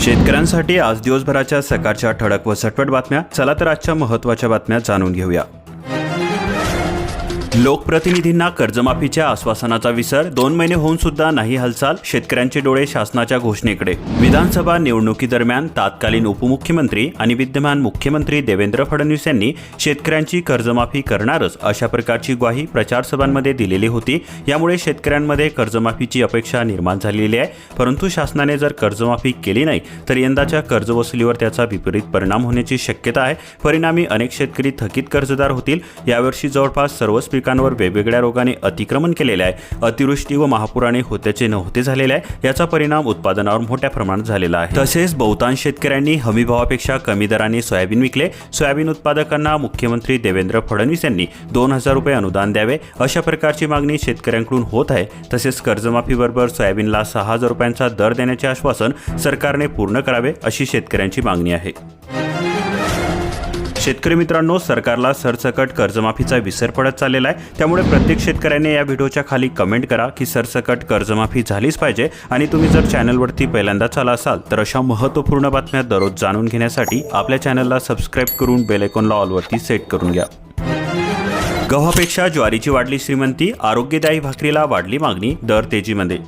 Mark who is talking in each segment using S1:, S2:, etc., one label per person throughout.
S1: शेतकऱ्यांसाठी आज दिवसभराच्या सकाळच्या ठळक व सटपट बातम्या. चला तर आजच्या महत्त्वाच्या बातम्या जाणून घेऊया. लोकप्रतिनिधींना कर्जमाफीच्या आश्वासनाचा विसर दोन महिने होऊन सुद्धा नाही हालचाल शेतकऱ्यांचे डोळे शासनाच्या घोषणेकडे. विधानसभा निवडणुकीदरम्यान तत्कालीन उपमुख्यमंत्री आणि विद्यमान मुख्यमंत्री देवेंद्र फडणवीस यांनी शेतकऱ्यांची कर्जमाफी करणारच अशा प्रकारची ग्वाही प्रचारसभांमध्ये दिलेली होती. यामुळे शेतकऱ्यांमध्ये कर्जमाफीची अपेक्षा निर्माण झालेली आहे. परंतु शासनाने जर कर्जमाफी केली नाही तर यंदाच्या कर्जवसुलीवर त्याचा विपरीत परिणाम होण्याची शक्यता आहे. परिणामी अनेक शेतकरी थकीत कर्जदार होतील. यावर्षी जवळपास सर्वच पिकांवर वेगवेगळ्या रोगाने अतिक्रमण केलेले आहे. अतिवृष्टी व महापुराने होत्याचे नव्हते झालेले आहे. याचा परिणाम उत्पादनावर मोठ्या प्रमाणात झालेला आहे. तसेच बहुतांश शेतकऱ्यांनी हमीभावापेक्षा कमी दराने सोयाबीन विकले. सोयाबीन उत्पादकांना मुख्यमंत्री देवेंद्र फडणवीस यांनी दोन हजार रुपये अनुदान द्यावे अशा प्रकारची मागणी शेतकऱ्यांकडून होत आहे. तसेच कर्जमाफीबरोबर सोयाबीनला सहा हजार रुपयांचा दर देण्याचे आश्वासन सरकारने पूर्ण करावे अशी शेतकऱ्यांची मागणी आहे. शेतकरी मित्रांनो सरकारला सरसकट कर्जमाफीचा विसर पडत चाललेला आहे. त्यामुळे प्रत्येक शेतकऱ्याने या व्हिडिओच्या खाली कमेंट करा की सरसकट कर्जमाफी झालीच पाहिजे. आणि तुम्ही जर चॅनलवरती पहिल्यांदाच आला असाल तर अशा महत्त्वपूर्ण बातम्या दररोज जाणून घेण्यासाठी आपल्या चॅनलला सबस्क्राईब करून बेलेकॉनला ऑलवरती सेट करून घ्या. गव्हापेक्षा ज्वारीची वाढली श्रीमंती आरोग्यदायी भाकरीला वाढली मागणी दर तेजीमध्ये.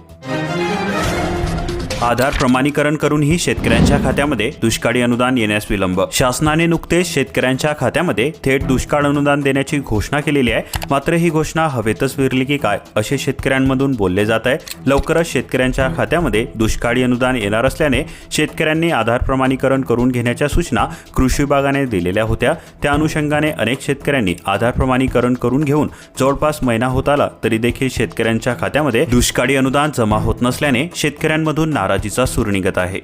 S1: आधार प्रमाणीकरण करूनही शेतकऱ्यांच्या खात्यामध्ये दुष्काळी अनुदान येण्यास विलंब. शासनाने नुकतेच शेतकऱ्यांच्या खात्यामध्ये थेट दुष्काळ अनुदान देण्याची घोषणा केलेली आहे. मात्र ही घोषणा हवेतच विरली की काय असे शेतकऱ्यांमधून बोलले जात आहे. लवकरच शेतकऱ्यांच्या खात्यामध्ये दुष्काळी अनुदान येणार असल्याने शेतकऱ्यांनी आधार प्रमाणीकरण करून घेण्याच्या सूचना कृषी विभागाने दिलेल्या होत्या. त्या अनुषंगाने अनेक शेतकऱ्यांनी आधार प्रमाणीकरण करून घेऊन जवळपास महिना होत आला तरी देखील शेतकऱ्यांच्या खात्यामध्ये दुष्काळी अनुदान जमा होत नसल्याने शेतकऱ्यांमधून नाराजीचा सूर निघत आहे.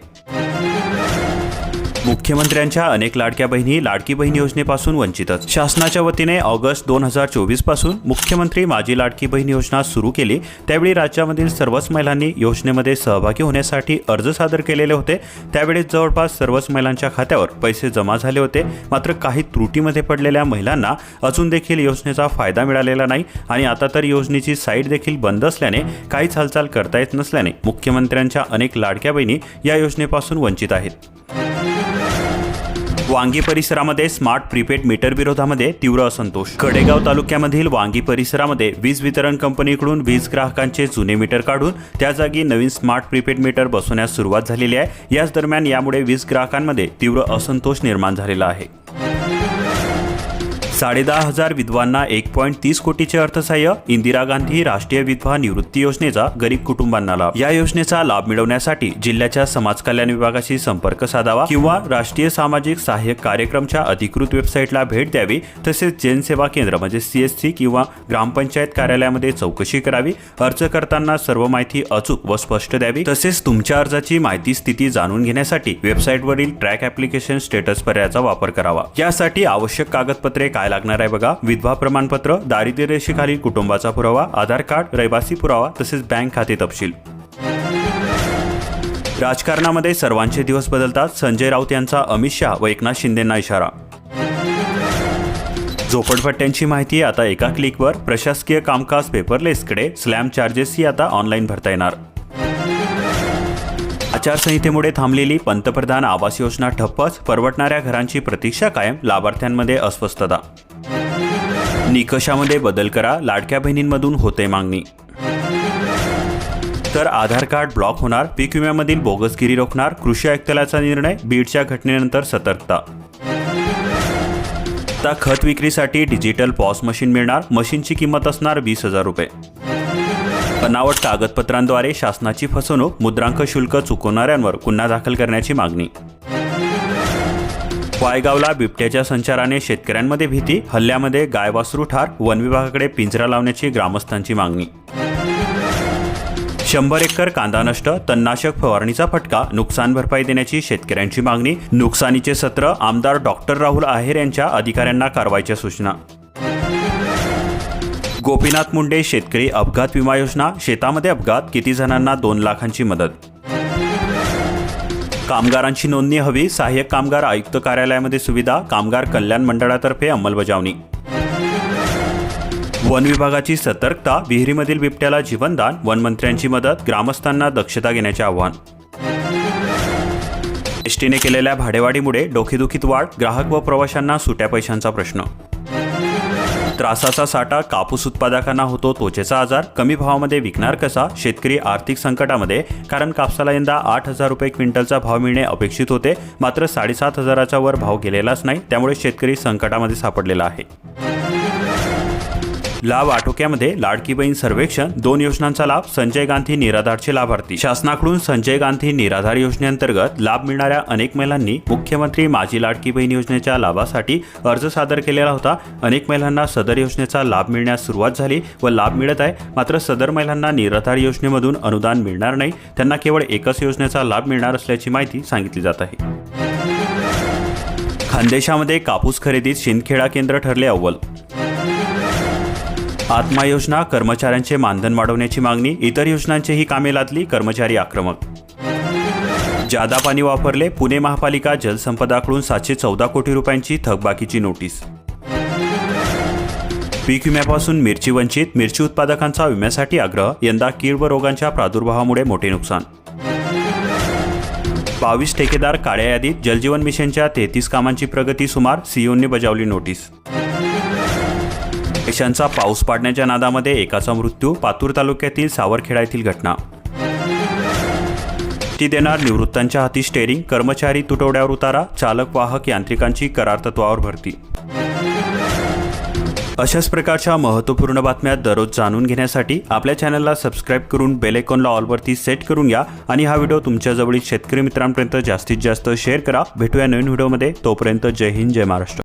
S1: मुख्यमंत्र्यांच्या अनेक लाडक्या बहिणी लाडकी बहीण योजनेपासून वंचितच. शासनाच्या वतीने ऑगस्ट दोन हजार चोवीसपासून मुख्यमंत्री माझी लाडकी बहीण योजना सुरू केली. त्यावेळी राज्यामधील सर्वच महिलांनी योजनेमध्ये सहभागी होण्यासाठी अर्ज सादर केलेले होते. त्यावेळी जवळपास सर्वच महिलांच्या खात्यावर पैसे जमा झाले होते. मात्र काही त्रुटीमध्ये पडलेल्या महिलांना अजून देखील योजनेचा फायदा मिळालेला नाही आणि आता तर योजनेची साईट देखील बंद असल्याने काहीच हालचाल करता येत नसल्याने मुख्यमंत्र्यांच्या अनेक लाडक्या बहिणी या योजनेपासून वंचित आहेत. वांगी परिसरामध्ये स्मार्ट प्रीपेड मीटर विरोधामध्ये तीव्र असंतोष. कडेगाव तालुक्यामधील वांगी परिसरामध्ये वीज वितरण कंपनीकडून वीज ग्राहकांचे जुने मीटर काढून त्या जागी नवीन स्मार्ट प्रीपेड मीटर बसवण्यास सुरुवात झालेली आहे. याच दरम्यान यामुळे वीज ग्राहकांमध्ये तीव्र असंतोष निर्माण झालेला आहे. साडेदहा हजार विधवांना एक पॉईंट तीस कोटीचे अर्थसहाय्य इंदिरा गांधी राष्ट्रीय विधवा निवृत्ती योजनेचा गरीब कुटुंबांना लाभ. या योजनेचा लाभ मिळवण्यासाठी जिल्ह्याच्या समाज कल्याण विभागाशी संपर्क साधावा किंवा राष्ट्रीय सामाजिक सहाय्यक कार्यक्रमच्या अधिकृत वेबसाईटला भेट द्यावी तसेच जनसेवा केंद्र म्हणजे सीएससी किंवा ग्रामपंचायत कार्यालयामध्ये चौकशी करावी अर्ज करताना सर्व माहिती अचूक व स्पष्ट द्यावी तसेच तुमच्या अर्जाची माहिती स्थिती जाणून घेण्यासाठी वेबसाईटवरील ट्रॅक ऍप्लिकेशन स्टेटस पर्यायाचा वापर करावा. यासाठी आवश्यक कागदपत्रे काय लागणार आहे बघा. विधवा प्रमाणपत्र दारिद्र्य रेषेखालील कुटुंबाचा पुरावा आधार कार्ड रहिवासी पुरावा तसेच बँक खाते तपशील. राजकारणामध्ये सर्वांचे दिवस बदलतात. संजय राऊत यांचा अमित शहा व एकनाथ शिंदेंना इशारा. झोपडपट्ट्यांची माहिती आता एका क्लिकवर. प्रशासकीय कामकाज पेपरलेसकडे स्लॅम चार्जेसही आता ऑनलाईन भरता येणार. आचारसंहितेमुळे थांबलेली पंतप्रधान आवास योजना ठप्पच परवडणाऱ्या घरांची प्रतीक्षा कायम लाभार्थ्यांमध्ये अस्वस्थता. निकषामध्ये बदल करा लाडक्या बहिणींमधून होते मागणी. तर आधार कार्ड ब्लॉक होणार पीक विम्यामधील बोगसगिरी रोखणार कृषी आयुक्तालयाचा निर्णय बीडच्या घटनेनंतर सतर्कता. आता खत विक्रीसाठी डिजिटल पॉस मशीन मिळणार मशीनची किंमत असणार वीस हजार रुपये. बनावट कागदपत्रांद्वारे शासनाची फसवणूक मुद्रांक शुल्क चुकवणाऱ्यांवर गुन्हा दाखल करण्याची मागणी. वायगावला बिबट्याच्या संचाराने शेतकऱ्यांमध्ये भीती हल्ल्यामध्ये गायवासरू ठार वन विभागाकडे पिंजरा लावण्याची ग्रामस्थांची मागणी. शंभर एकर कांदा नष्ट तणनाशक फवारणीचा फटका नुकसान भरपाई देण्याची शेतकऱ्यांची मागणी नुकसानीचे सत्र आमदार डॉक्टर राहुल आहेर यांच्या अधिकाऱ्यांना कारवाईच्या सूचना. गोपीनाथ मुंडे शेतकरी अपघात विमा योजना. शेतामध्ये अपघात किती जणांना दोन लाखांची मदत. कामगारांची नोंदणी हवी सहाय्यक कामगार आयुक्त कार्यालयामध्ये सुविधा कामगार कल्याण मंडळातर्फे अंमलबजावणी. वन विभागाची सतर्कता विहिरीमधील बिबट्याला जीवनदान वनमंत्र्यांची मदत ग्रामस्थांना दक्षता घेण्याचे आव्हान. एसटीने केलेल्या भाडेवाढीमुळे डोकेदुखीत वाढ ग्राहक व प्रवाशांना सुट्या पैशांचा प्रश्न. त्रासाचा साठा कापूस उत्पादकांना होतो त्वचेचा आजार कमी भावामध्ये विकणार कसा शेतकरी आर्थिक संकटामध्ये कारण कापसाला यंदा आठ हजार रुपये क्विंटलचा भाव मिळणे अपेक्षित होते मात्र साडेसात हजाराच्या वर भाव गेलेलाच नाही त्यामुळे शेतकरी संकटामध्ये सापडलेला आहे. लाभ आटोक्यामध्ये लाडकी बहीण सर्वेक्षण दोन योजनांचा लाभ संजय गांधी निराधारचे लाभार्थी. शासनाकडून संजय गांधी निराधार योजनेअंतर्गत लाभ मिळणाऱ्या अनेक महिलांनी मुख्यमंत्री माझी लाडकी बहीण योजनेच्या लाभासाठी अर्ज सादर केलेला होता. अनेक महिलांना सदर योजनेचा लाभ मिळण्यास सुरुवात झाली व लाभ मिळत आहे. मात्र सदर महिलांना निराधार योजनेमधून अनुदान मिळणार नाही. त्यांना केवळ एकच योजनेचा लाभ मिळणार असल्याची माहिती सांगितली जात आहे. खानदेशामध्ये कापूस खरेदीत शिंदखेडा केंद्र ठरले अव्वल. आत्मा योजना कर्मचाऱ्यांचे मानधन वाढवण्याची मागणी इतर योजनांचेही कामे लादली कर्मचारी आक्रमक. जादा पाणी वापरले पुणे महापालिका जलसंपदाकडून सातशे चौदा कोटी रुपयांची थकबाकीची नोटीस. पीक विम्यापासून मिरची वंचित मिरची उत्पादकांचा विम्यासाठी आग्रह यंदा कीड व रोगांच्या प्रादुर्भावामुळे मोठे नुकसान. बावीस ठेकेदार काळ्या यादीत जलजीवन मिशनच्या तेहतीस कामांची प्रगती सुमार सीओने बजावली नोटीस. पैशांचा पाऊस पाडण्याच्या नादामध्ये एकाचा मृत्यू पातूर तालुक्यातील सावरखेडा येथील घटना. ती देणार निवृत्तांच्या हाती स्टेरिंग कर्मचारी तुटवड्यावर उतारा चालक वाहक यांत्रिकांची करार तत्वावर भरती. अशाच प्रकारच्या महत्त्वपूर्ण बातम्या दररोज जाणून घेण्यासाठी आपल्या चॅनलला सबस्क्राईब करून बेल आयकॉनला ऑलवरती सेट करून घ्या आणि हा व्हिडिओ तुमच्याजवळील शेतकरी मित्रांपर्यंत जास्तीत जास्त शेअर करा. भेटूया नवीन व्हिडिओमध्ये. तोपर्यंत जय हिंद जय महाराष्ट्र.